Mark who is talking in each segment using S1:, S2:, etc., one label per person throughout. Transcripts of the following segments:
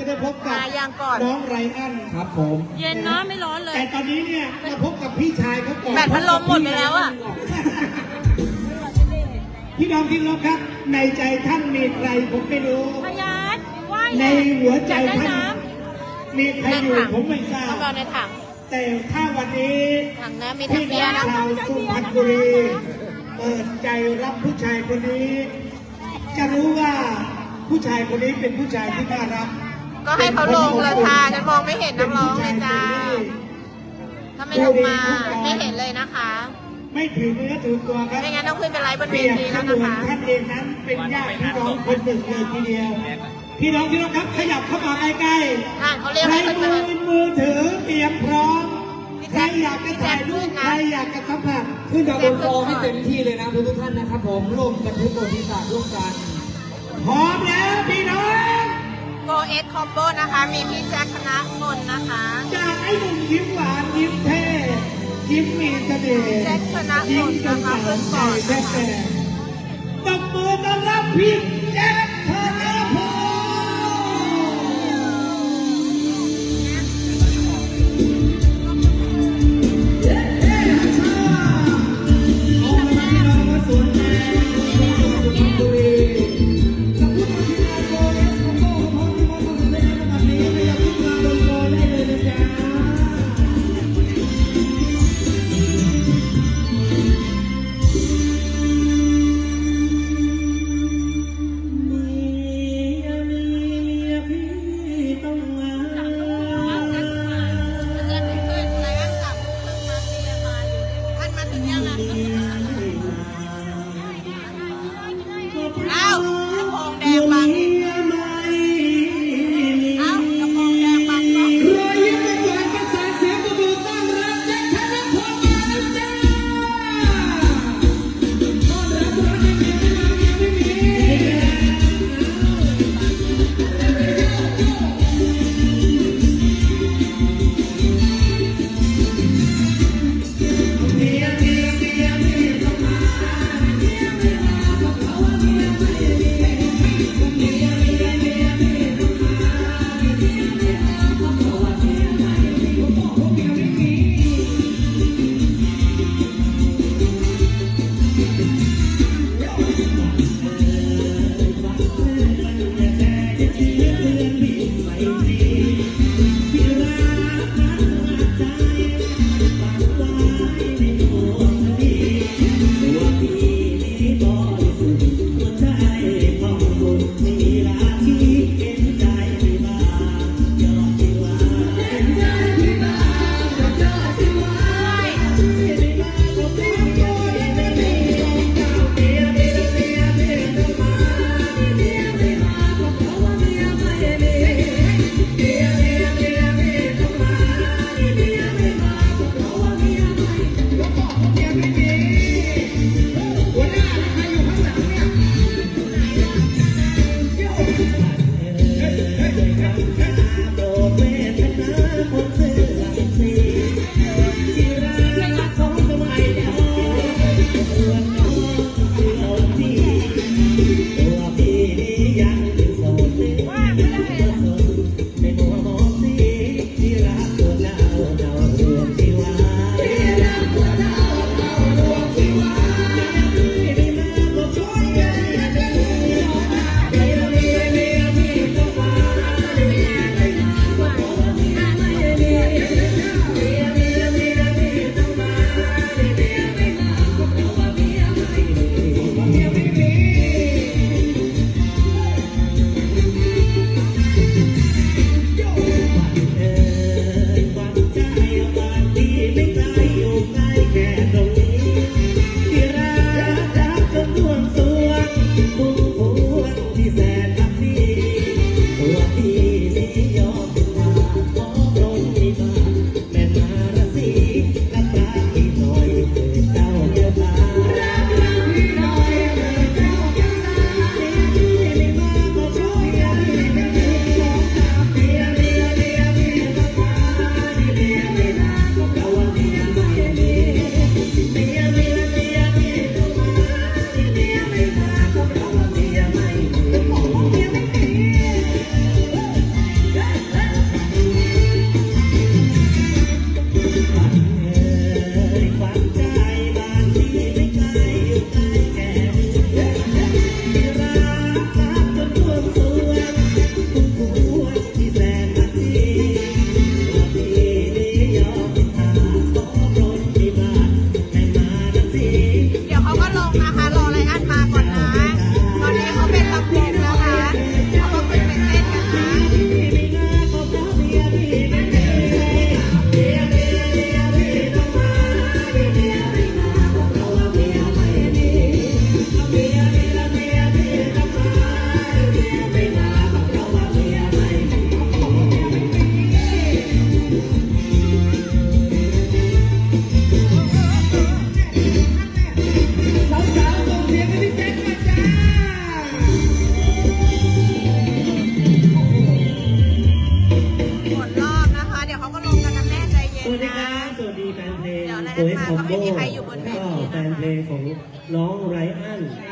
S1: จะได้พบกับ
S2: มายังก่อน
S1: น้องไรอัน
S3: ครับผม
S4: เย็นเนาะไม่ร้อนเลย
S1: แต่ตอนนี้เนี่ยมาพบกับพี่ชายเขาก่อน
S2: แบตพัดลมหมดไปแล้วอะ
S1: พี่น้องที่รักครับ ในใจท่านมีใครผมไม่รู้
S4: พยัดว่าย
S1: ใน
S4: เลย
S1: หัวใจ
S4: อยากได้
S1: ท่าน
S4: น้
S1: มีใครอยู่ผมไม่ทรา
S2: ต้
S1: บ
S2: องเอาในถัง
S1: แต่ถ้าวันนี้
S2: ถังนะมีถัง
S1: พี่
S2: เบี
S1: น้
S2: ย
S1: อง
S2: ร์นะ
S1: ชาวสุพรรณบุรีเปิดใจรับผู้ชายคนนี้ จะรู้ว่าผู้ชายคนนี้เป็นผู้ชายที่น่ารัก
S2: ก็ให้เขาลงเลยค่ะฉันมองไม่เห็นนักร้องเลยจ้าถ้าไม่ลงมาไม่เห็นเลยนะคะ
S1: ไม่ถือเนื้อถือตัวครับ
S2: ไม่งั้นต้องขึ้นไปไลฟ์บน
S1: เป
S2: เว
S1: รียบ
S2: ที
S1: เส
S2: แล้ว
S1: มื
S2: นะ
S1: อน
S2: คะ
S1: ท่านเองนั้นเป็นญาติพี่น้องคนหนึ่งเลยทีเดียว พี่น้องที่รักครับขยับเข้ามาใกล้
S2: อ่านเขาเรียก
S1: ๆใคร
S2: ให้ขึ้น
S1: มื
S2: มา
S1: อมือถือเตรียมพร้อม
S2: พี่
S1: ใค
S2: แจ๊
S1: ร
S2: ค
S1: อยากจะถ่ายรูป
S2: พี่แจ๊คขึ้นนะ
S1: ใครอยากจะสัมผัส
S3: ขึ้นดาวบนฟองให้เต็มที่เลยนะทุกทุกๆท่านนะครับผมร่วมบันทึกประวัติศาสตร์ร่วมกัน
S1: พร้อมแล้วพี่น้อง
S2: โฟเอสคอมโบนะคะ มีพี่แจ็คคณะมนต์นะคะ
S1: จากไอ้หนุ่มยิ้มหวานยิ้มเท่ยิ้มมีเสน่ห์
S2: แจ็คชนะ
S1: ยิ้มจน
S2: นะคะ
S1: สาวใจ
S2: เพิ่งก่อน
S1: แท้แต่ตบมือต้อนรับพี่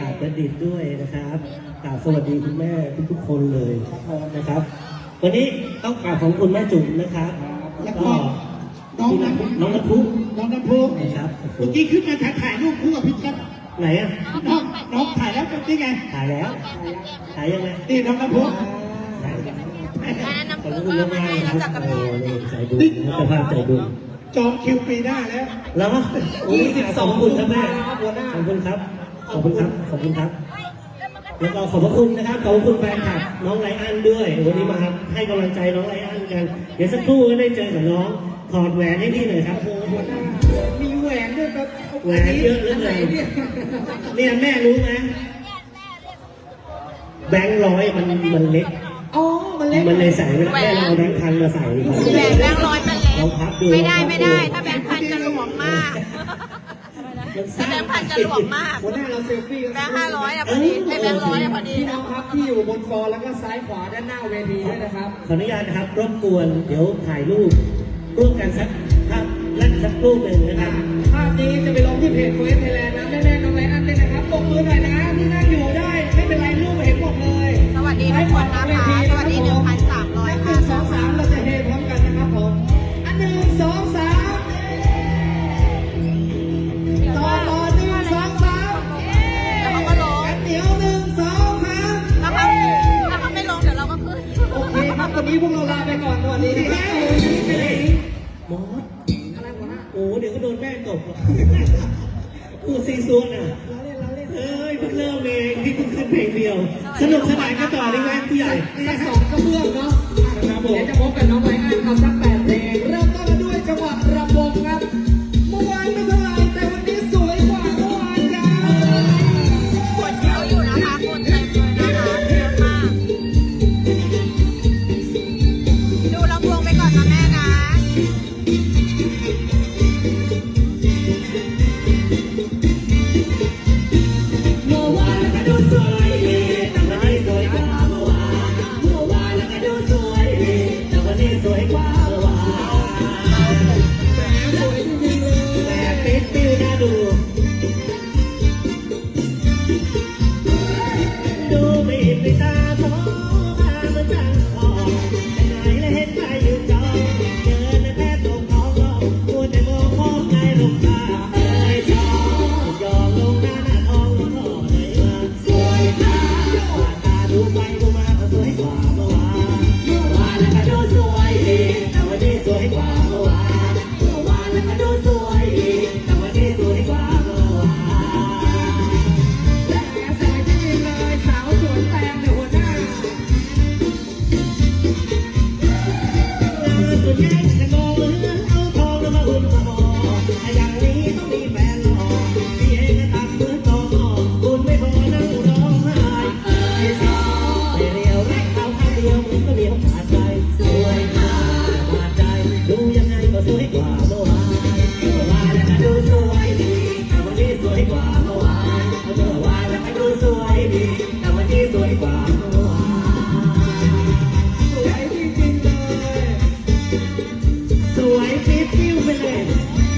S2: อัน
S5: กาบประดิษฐ์ด้วยนะครับกราบสวัสดีคุณแม่ทุกๆคนเลยนะครับ วันนี้ต้องกราบของคุณแม่จุ๋มนะครับ
S1: แล้วก็
S5: ก็
S1: น้อง
S5: พี่
S1: น้
S5: น้องน้องน้ำพุำ
S1: น้องน้ำพุ
S5: นะครับโอ้โห
S1: เมื่อกี้ขึ้นมาถ่ายถ่ายรูปคู่กับพี่กั๊บ
S5: ไหนอะ
S1: น้องน้องถ่ายแล้วนี่ไง
S5: ถ่ายแล้วถ่ายยังไง
S1: นี่น้องน้ำพุ
S5: ถ่าย
S2: แม่น้ำ
S5: ขอบ
S2: พึ่ง
S5: คุณ
S2: ก็
S5: มาก
S2: มา
S5: ๆ
S2: ให้
S5: นะค
S2: เรา
S5: รับ
S2: จักกับ
S5: โอ้
S2: พี่
S5: โหนี่ใจบุญนะเจ้าภาพใจบุญ
S1: จองคิวปีหน้าแล้ว
S5: แล้วโอ้ยขอบคุณครับแม่ขอบคุณครับ ขอบคุณครับ ขอบคุณครับ แล้วก็ขอบพระคุณนะครับ ขอบพระคุณแฟนคลับน้องไลอ้อนด้วย วันนี้มาให้กำลังใจน้องไลอ้อนกัน เดี๋ยวสักครู่ก็ได้เจอกับน้อง ถอดแหวนให้พี่หน่อยครับ
S3: มีแหวนด้วยครับ
S5: แหวนเยอะเหลือเกินเนี่ยแม่รู้ไหมแบงค์ร้อยมันมันเล็ก
S3: อ๋อมันเล็ก
S5: มันเลยใส่ไม่ได้แม่เราเอาแบงค์พันมาใส่ดีกว่า
S2: แบ่งแบงค์ร้อยมันเล็ก
S5: ลองพับดู
S2: ไม่ได้ไม่ได้
S5: ลองพั
S2: ถ้า
S5: บ
S2: แบงค์พันจะหลวมมาก
S5: มัน
S2: ถ้า แบงค์พันจะหลวมมาก
S3: หัวหน้าเราเซลฟี่กัน
S2: แบงค์ห้าร้อยอะพอดีให้แบงค์ร้อยอะพอดี
S3: พี่น้องครับที่อยู่บนฟลอร์แล้วก็ซ้ายขวาด้านหน้าเวทีด้วยนะครับ
S5: ขออนุญาตนะครับรบกวนเดี๋ยวถ่ายรูปร่วมกันสักภาพและสักรูปหนึ่งนะครับ
S3: ภาพนี้จะไปลงที่เพจโคเอสไทยแลนด์นะแม่ๆน้องไรอันด้วยนะครับปรบมือหน่อยนะที่นั่งอยู่ได้ไม่เป็นไรรูปเห็นหมดเลย
S2: สวัสดีทุกคนนะคะสวัสดี1,300
S3: ห
S2: ค่ะ
S3: นึ่งสองสามเราจะเฮพร้อมกันนะครับผม สนุ
S2: ก
S3: ส
S2: นา
S3: น
S5: กัน ไม่
S3: เห็น
S5: ในตาท้องพามันจังทอง สวยปิ๊บปิ้วไปเลย